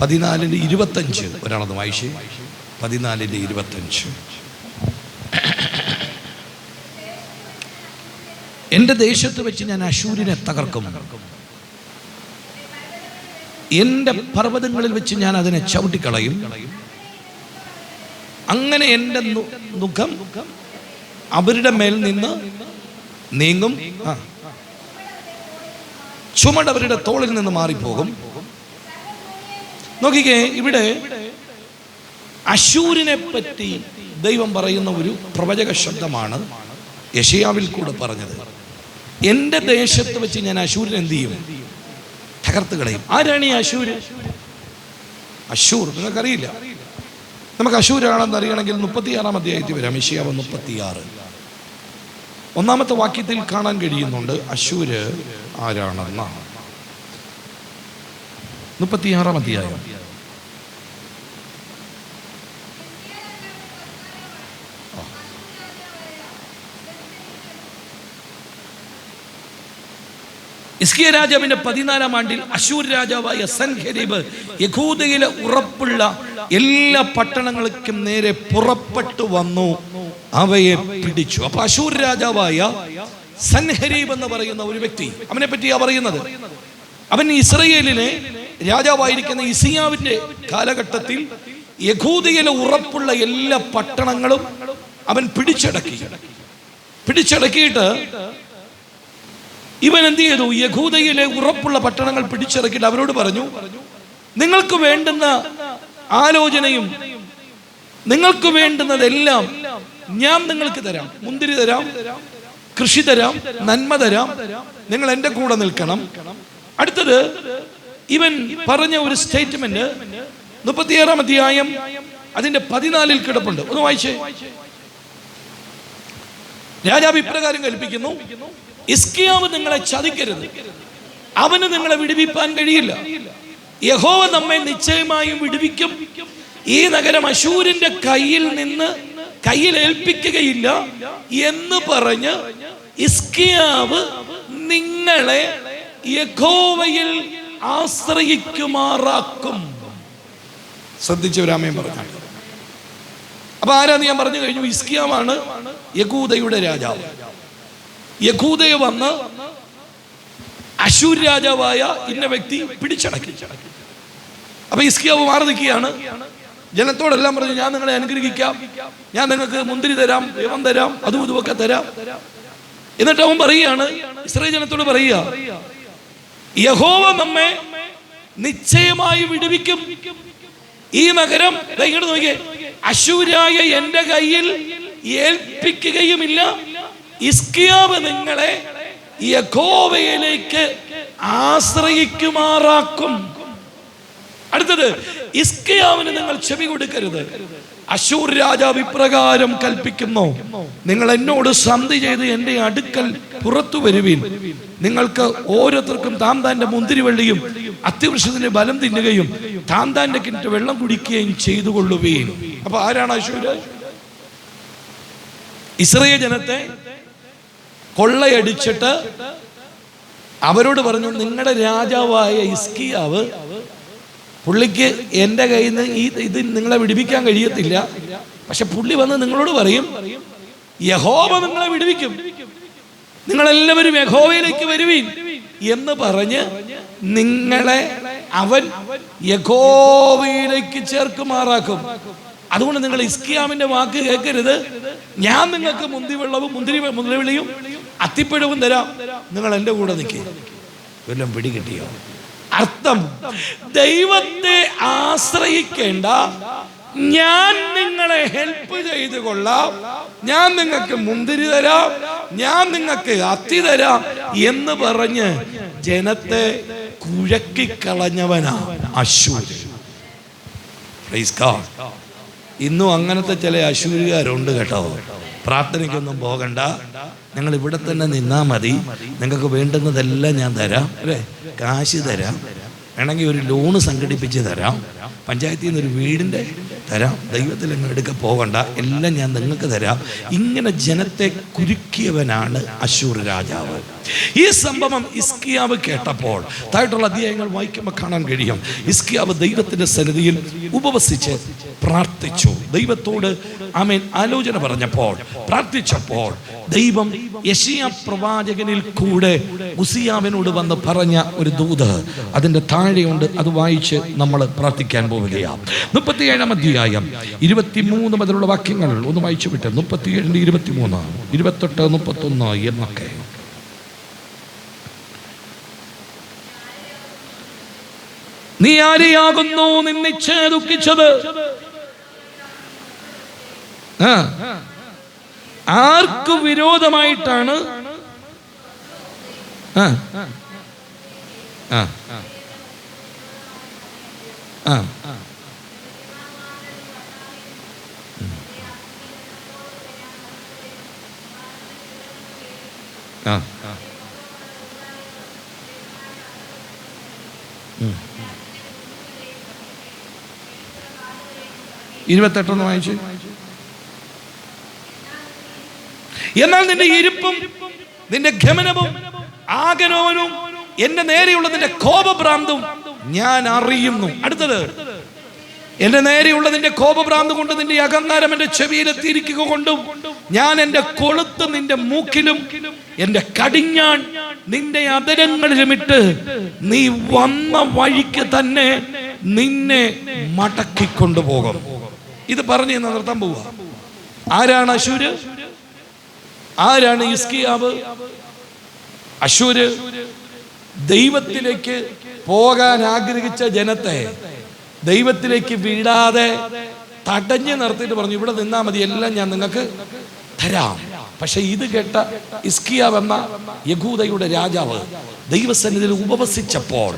പതിനാലിന്റെ ഇരുപത്തഞ്ച് ഒരാളത് വായിച്ചേ. പതിനാലിന്റെ ഇരുപത്തഞ്ച്. എന്റെ ദേശത്ത് വെച്ച് ഞാൻ അശൂരിനെ തകർക്കും. എന്റെ പർവതങ്ങളിൽ വെച്ച് ഞാൻ അതിനെ ചവിട്ടിക്കളയും. അങ്ങനെ എന്റെ മുഖം അവരുടെ മേൽ നിന്ന് നീങ്ങും. ചുമടവരുടെ തോളിൽ നിന്ന് മാറിപ്പോകും. നോക്കിക്കേ ഇവിടെ അശൂരിനെ പറ്റി ദൈവം പറയുന്ന ഒരു പ്രവചക ശബ്ദമാണ് യഷയാവിൽ കൂടെ പറഞ്ഞത്. എന്റെ ദേശത്ത് വെച്ച് ഞാൻ അശൂരിനെ എന്ത് ചെയ്യും? തകർത്ത് കളയും. ആരാണ് ഈ അശൂര് അശൂർ നിങ്ങൾക്കറിയില്ല. നമുക്ക് അശൂരാണെന്ന് അറിയണമെങ്കിൽ മുപ്പത്തിയാറാം അധ്യായത്തിൽ വരാം. യശയാവ് മുപ്പത്തിയാറ്. ഒന്നാമത്തെ വാക്യത്തിൽ കാണാൻ കഴിയുന്നുണ്ട് അശൂര് ആരാണെന്നാണ്. മുപ്പത്തിയാറാം അധ്യായം. ഇസ്കിയ രാജാവിന്റെ പതിനാലാം ആണ്ടിൽ അശൂർ രാജാവായ സൻഹരീബ് യഹൂദയിലെ ഉറപ്പുള്ള എല്ലാ പട്ടണങ്ങൾക്കും നേരെ പുറപ്പെട്ടു വന്നു. അവയെ പിടിച്ചു. അപ്പൊ അശൂർ രാജാവായ സൻഹരീബ് എന്ന് പറയുന്ന ഒരു വ്യക്തി അവനെ പറ്റിയാ പറയുന്നത്? അവൻ ഇസ്രയേലിനെ രാജാവായിരിക്കുന്ന ഇസിയാവിന്റെ കാലഘട്ടത്തിൽ യഹൂദിയിലെ ഉറപ്പുള്ള എല്ലാ പട്ടണങ്ങളും അവൻ പിടിച്ചടക്കി. പിടിച്ചടക്കിയിട്ട് ഇവൻ എന്ത് ചെയ്തു? യഹൂദയിലെ ഉറപ്പുള്ള പട്ടണങ്ങൾ പിടിച്ചിറക്കിയിട്ട് അവരോട് പറഞ്ഞു നിങ്ങൾക്ക് വേണ്ടുന്ന ആലോചനയും നിങ്ങൾക്ക് വേണ്ടുന്നതെല്ലാം ഞാൻ നിങ്ങൾക്ക് തരാം. മുന്തിരി തരാം കൃഷി തരാം നന്മ തരാം. നിങ്ങൾ എന്റെ കൂടെ നിൽക്കണം. അടുത്തത് ഇവൻ പറഞ്ഞ ഒരു സ്റ്റേറ്റ്മെന്റ് മുപ്പത്തിയേഴാം അധ്യായം അതിന്റെ പതിനാലിൽ കിടപ്പുണ്ട്. ഒന്ന് വായിച്ചേ. രാജാവ് ഇപ്രകാരം കൽപ്പിക്കുന്നു. ഇസ്കിയാവ് നിങ്ങളെ ചതിക്കരുത്. അവന് നിങ്ങളെ വിടുവിപ്പാൻ കഴിയില്ല. യഹോവ നമ്മെ നിശ്ചയമായും വിടുവിക്കും. ഈ നഗരം അശൂരിന്റെ കയ്യിൽ നിന്ന് കയ്യിൽ ഏൽപ്പിക്കുകയില്ല എന്ന് പറഞ്ഞ് ഇസ്കിയാവ് നിങ്ങളെ യഹോവയിൽ ആശ്രയിക്കുമാറാക്കും. ശ്രദ്ധിച്ചവരാമയും പറഞ്ഞു അപ്പൊ ആരാന്ന് ഞാൻ പറഞ്ഞു കഴിഞ്ഞു? ഇസ്കിയാമാണ് യകൂദയുടെ രാജാവ്. യകൂദയെ വന്ന് അശൂർ രാജാവായ ഇന്ന വ്യക്തി പിടിച്ചടക്കി. അപ്പൊ ഇസ്കിയാവ് മാറി നിൽക്കുകയാണ്. ജനത്തോടെല്ലാം പറഞ്ഞു ഞാൻ നിങ്ങളെ അനുഗ്രഹിക്കാം. ഞാൻ നിങ്ങൾക്ക് മുന്തിരി തരാം ദൈവം തരാം അതും ഇതുമൊക്കെ തരാം. എന്നിട്ട് അവൻ പറയുകയാണ് ഇസ്രേ ജനത്തോട് പറയുക യഹോവ നമ്മെ നിശ്ചയമായി വിടുവിക്കും. ഈ നഗരം നോക്കിയേ അശൂരായ എന്റെ കയ്യിൽ ഏൽപ്പിക്കുകയുമില്ല. ഇസ്കിയാവ് നിങ്ങളെ യഹോവയിലേക്ക് ആശ്രയിക്കുമാറാക്കും. അടുത്തത് ഇസ്കിയാവിന് നിങ്ങൾ ചെവി കൊടുക്കരുത്. അശൂർ രാജാവ് ഇപ്രകാരം കൽപ്പിക്കുന്നു. നിങ്ങൾ എന്നോട് സന്ധി ചെയ്ത് എന്റെ അടുക്കൽ പുറത്തു വരുവീൻ. നിങ്ങൾക്ക് ഓരോരുത്തർക്കും താൻ താന്റെ മുന്തിരിവള്ളിയും അത്യവൃക്ഷത്തിന്റെ ബലം തിന്നുകയും താൻ താന്റെ കിണറ്റ് വെള്ളം കുടിക്കുകയും ചെയ്തു കൊള്ളുകയും അപ്പൊ ആരാണ് അശൂര് ഇസ്രയേൽ ജനത്തെ കൊള്ളയടിച്ചിട്ട് അവരോട് പറഞ്ഞു നിങ്ങളുടെ രാജാവായ ഇസ്കിയാവ് പുള്ളിക്ക് എന്റെ കയ്യിൽ നിന്ന് ഈ ഇത് നിങ്ങളെ വിടിപ്പിക്കാൻ കഴിയത്തില്ല. പക്ഷെ പുള്ളി വന്ന് നിങ്ങളോട് പറയും യഹോബ നിങ്ങളെ വിടുവിക്കും. നിങ്ങളെല്ലാവരും യഹോവയിലേക്ക് വരുവീൻ എന്ന് പറഞ്ഞ് നിങ്ങളെ അവൻ യഹോവയിലേക്ക് ചേർക്കുമാറാക്കും. അതുകൊണ്ട് നിങ്ങൾ ഇസ്കിയാമിന്റെ വാക്ക് കേൾക്കരുത്. ഞാൻ നിങ്ങൾക്ക് മുന്തിവെള്ളവും മുന്തിരി മുന്തിരിവിളിയും അത്തിപ്പഴവും തരാം. നിങ്ങൾ എന്റെ കൂടെ നിൽക്കുക വല്ലതും പിടികിട്ടിയോ? അർത്ഥം ദൈവത്തെ ആശ്രയിക്കേണ്ട ഞാൻ നിങ്ങളെ ഹെൽപ്പ് ചെയ്ത് കൊള്ളാം. ഞാൻ നിങ്ങൾക്ക് മുന്തിരി തരാം. ഞാൻ നിങ്ങൾക്ക് അത്തി തരാം എന്ന് പറഞ്ഞ് ജനത്തെ കുഴക്കിക്കളഞ്ഞവനാ അശൂര്. ഇന്നും അങ്ങനത്തെ ചില അശൂരുകാരുണ്ട് കേട്ടോ. പ്രാർത്ഥനയ്ക്കൊന്നും പോകണ്ട. നിങ്ങൾ ഇവിടെ തന്നെ നിന്നാ മതി. നിങ്ങൾക്ക് വേണ്ടുന്നതെല്ലാം ഞാൻ തരാം. അല്ലേ? കാശ് തരാം. വേണമെങ്കിൽ ഒരു ലോണ് സംഘടിപ്പിച്ച് തരാം. പഞ്ചായത്തിൽ നിന്ന് ഒരു വീടിന്റെ തരാം. ദൈവത്തിൽ അങ്ങ് എടുക്ക പോകണ്ട. എല്ലാം ഞാൻ നിങ്ങൾക്ക് തരാം. ഇങ്ങനെ ജനത്തെ കുരുക്കിയവനാണ് അശൂർ രാജാവ്. ഈ സംഭവം ഇസ്കിയാവ് കേട്ടപ്പോൾ തായിട്ടുള്ള അധ്യായങ്ങൾ വായിക്കുമ്പോൾ കാണാൻ കഴിയും. ഇസ്കിയാവ് ദൈവത്തിന്റെ സന്നിധിയിൽ ഉപവസിച്ച് പ്രാർത്ഥിച്ചു. ദൈവത്തോട് ആമേൻ. ആലോചന പറഞ്ഞപ്പോൾ പ്രാർത്ഥിച്ചപ്പോൾ ദൈവം യശിയ പ്രവാചകനിൽ കൂടെ ഉസിയാവിനോട് വന്ന് പറഞ്ഞ ഒരു ദൂത് അതിന്റെ താഴെയുണ്ട്. അത് വായിച്ച് നമ്മൾ പ്രാർത്ഥിക്കാൻ പോവുകയാണ് മുപ്പത്തിയേഴാം അധ്യായം ഇരുപത്തിമൂന്ന് മുതലുള്ള വാക്യങ്ങൾ ഒന്ന് വായിച്ചു വിട്ട് മുപ്പത്തിയേഴിന്റെ ഇരുപത്തിമൂന്ന് ഇരുപത്തെട്ട് മുപ്പത്തൊന്ന് എന്നൊക്കെ. നീ ആരെയാകുന്നു നിന്നിച്ച് ദുഃഖിച്ചത്? ആ. ആർക്കു വിരോധമായിട്ടാണ്? ആ. ആ. ആ. ഇരുപത്തെട്ടൊന്ന് വായിച്ചു. എന്നാൽ നിന്റെ ഇരിപ്പും നിന്റെ ഗമനവും ആഗനോനും എന്റെ നേരെയുള്ള നിന്റെ കോപഭ്രാന്തും ഞാൻ അറിയുന്നു. അടുത്തത് എന്റെ നേരെയുള്ള നിന്റെ കോപഭ്രാന്ത് കൊണ്ട് നിന്റെ അഹങ്കാരം എന്റെ ചെവിയിലെത്തിയിരിക്കുക കൊണ്ടും ഞാൻ എന്റെ കൊളുത്ത് നിന്റെ മൂക്കിലും എന്റെ കടിഞ്ഞാൻ നിന്റെ അതരങ്ങളിലുമിട്ട് നീ വന്ന വഴിക്ക് തന്നെ നിന്നെ മടക്കിക്കൊണ്ടുപോകും. ഇത് പറഞ്ഞു നിർത്താൻ പോവുക. ആരാണ് അശൂര്? ആരാണ് ഇസ്കിയാവ് അശൂര് ദൈവത്തിലേക്ക് പോകാൻ ആഗ്രഹിച്ച ജനത്തെ ദൈവത്തിലേക്ക് വീടാതെ തടഞ്ഞു നിർത്തിയിട്ട് പറഞ്ഞു ഇവിടെ നിന്നാ മതി എല്ലാം ഞാൻ നിങ്ങൾക്ക് തരാം. പക്ഷെ ഇത് കേട്ട ഇസ്കിയാവ് എന്ന യഹൂദയുടെ രാജാവ് ദൈവസന്നിധിയിൽ ഉപവസിച്ചപ്പോൾ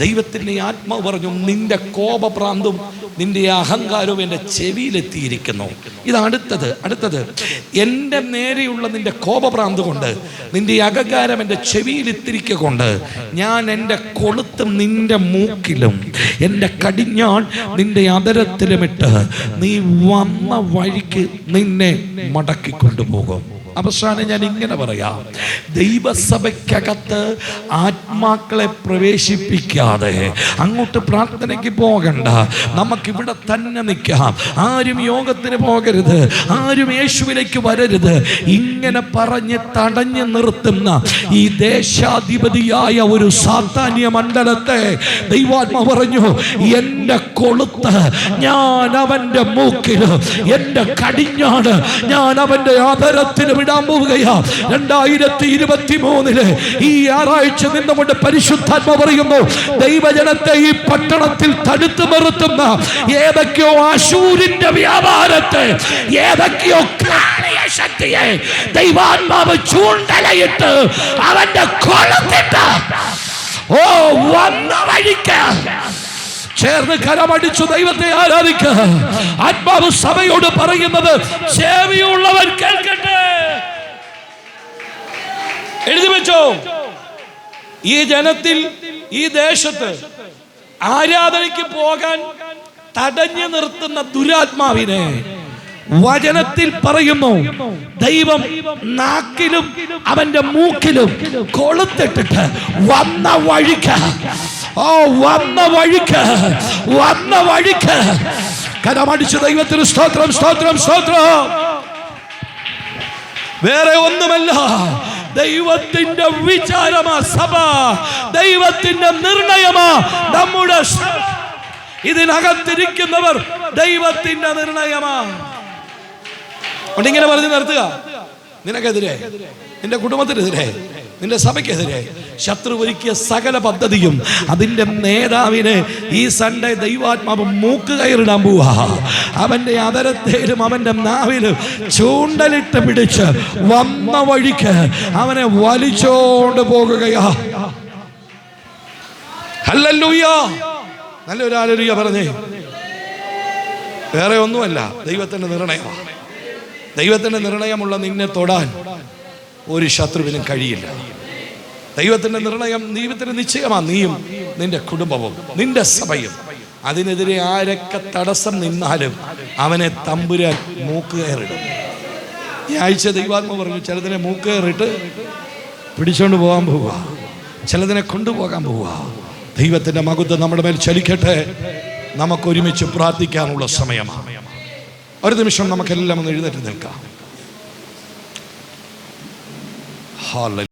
ദൈവത്തിന്റെ ആത്മാവ് പറഞ്ഞു നിന്റെ കോപഭ്രാന്തും നിന്റെ അഹങ്കാരവും എന്റെ ചെവിയിലെത്തിയിരിക്കുന്നു. ഇത് അടുത്തത് അടുത്തത്. എന്റെ നേരെയുള്ള നിന്റെ കോപഭ്രാന്ത് കൊണ്ട് നിന്റെ അഹങ്കാരം എന്റെ ചെവിയിലെത്തിരിക്കുക കൊണ്ട് ഞാൻ എന്റെ കൊളുത്തും നിന്റെ മൂക്കിലും എന്റെ കടിഞ്ഞാൾ നിന്റെ അതരത്തിലുമിട്ട് നീ വന്ന വഴിക്ക് നിന്നെ മടക്കിക്കൊണ്ടുപോകും. അവസാനം ഞാൻ ഇങ്ങനെ പറയാം. ദൈവസഭയ്ക്കകത്ത് ആത്മാക്കളെ പ്രവേശിപ്പിക്കാതെ അങ്ങോട്ട് പ്രാർത്ഥനയ്ക്ക് പോകണ്ട. നമുക്കിവിടെ തന്നെ നിൽക്കാം. ആരും യോഗത്തിന് പോകരുത്. ആരും യേശുവിലേക്ക് വരരുത്. ഇങ്ങനെ പറഞ്ഞ് തടഞ്ഞു നിർത്തുന്ന ഈ ദേശാധിപതിയായ ഒരു സാത്താന്യ മണ്ഡലത്തെ ദൈവാത്മ പറഞ്ഞു എന്റെ കൊളുത്ത് ഞാൻ അവന്റെ മൂക്കിൽ എന്റെ കടിഞ്ഞാണ് ഞാൻ അവന്റെ ആദരത്തിന് വിടാൻ പോവുകയാ. രണ്ടായിരത്തി ഇരുപത്തി മൂന്നിൽ ഈ ആറാഴ്ച നിന്നുകൊണ്ട് പരിശുദ്ധാത്മ പറയുന്നു ദൈവജനത്തെ ഈ പട്ടണത്തിൽ തടുത്തു നിർത്തുന്ന ഏതൊക്കെയോ അശൂരിന്റെ വ്യാപാരത്തെ ഏതൊക്കെയോ ശക്തിയെ ദൈവാത്മാവ് ചൂണ്ടലയിട്ട് അവന്റെ കൊളത്തിട്ട് ഓ വന്ന വഴിക്ക് ചേർന്ന് കരമടിച്ചു ദൈവത്തെ ആരാധിക്കുക. ആത്മാവ് സഭയോട് പറയുന്നത് ചേവിയുള്ളവൻ കേൾക്കട്ടെ. എഴുതി വെച്ചോ. ഈ ജനത്തിൽ ഈ ദേശത്ത് ആരാധനയ്ക്ക് പോകാൻ തടഞ്ഞു നിർത്തുന്ന ദുരാത്മാവിനെ വചനത്തിൽ പറയുന്നു ദൈവം നാക്കിലും അവന്റെ മൂക്കിലും കൊളുത്തിട്ടിട്ട് വന്ന വഴിക്ക് ഓ വന്ന വഴിക്ക് വന്ന വഴിക്ക്. കരമടിച്ച് ദൈവത്തിന് സ്തോത്രം സ്തോത്രം സ്തോത്രം. വേറെ ഒന്നുമല്ല ദൈവത്തിന്റെ വിചാരമാ സഭ ദൈവത്തിന്റെ നിർണയമാ നമ്മുടെ. ഇതിനകത്തിരിക്കുന്നവർ ദൈവത്തിന്റെ നിർണയമാ. ഇങ്ങനെ പറഞ്ഞു നിർത്തുക. നിനക്കെതിരെ നിന്റെ കുടുംബത്തിനെതിരെ. നിന്റെ സഭയ്ക്കെതിരെ ശത്രു ഒരുക്കിയ സകല പദ്ധതിയും അതിന്റെ നേതാവിനെ ഈ സൺഡേ ദൈവാത്മാവ് മൂക്ക് കയറിടാൻ പോവാ അവന്റെ അതരത്തേലും അവന്റെ നാവിലും ചൂണ്ടലിട്ട് പിടിച്ച് വന്ന വഴിക്ക് അവനെ വലിച്ചോണ്ട് പോകുകയാ. ഹല്ലേലൂയ. നല്ലൊരു ആലോചിക്ക പറഞ്ഞേ. വേറെ ഒന്നുമല്ല. ദൈവത്തിന്റെ നിർണയമാണ് ദൈവത്തിന്റെ നിർണയമുള്ള നിന്നെ തൊടാൻ ഒരു ശത്രുവിനും കഴിയില്ല. ദൈവത്തിന്റെ നിർണയം ദൈവത്തിന്റെ നിശ്ചയമാണ് നീയും നിന്റെ കുടുംബവും നിന്റെ സഭയും. അതിനെതിരെ ആരൊക്കെ തടസ്സം നിന്നാലും അവനെ തമ്പുരാൻ മൂക്കുകയറിടും ഈ ആഴ്ച ദൈവാത്മ പറഞ്ഞു ചിലതിനെ മൂക്കുകയറിട്ട് പിടിച്ചോണ്ട് പോകാൻ പോവുക. ചിലതിനെ കൊണ്ടുപോകാൻ പോവുക. ദൈവത്തിന്റെ മകുത്വം നമ്മുടെ മേൽ ചലിക്കട്ടെ. നമുക്കൊരുമിച്ച് പ്രാർത്ഥിക്കാനുള്ള സമയമാണ്. ഒരു നിമിഷം നമുക്കെല്ലാം ഒന്ന് എഴുന്നേറ്റ് നിൽക്കാം. Hallelujah.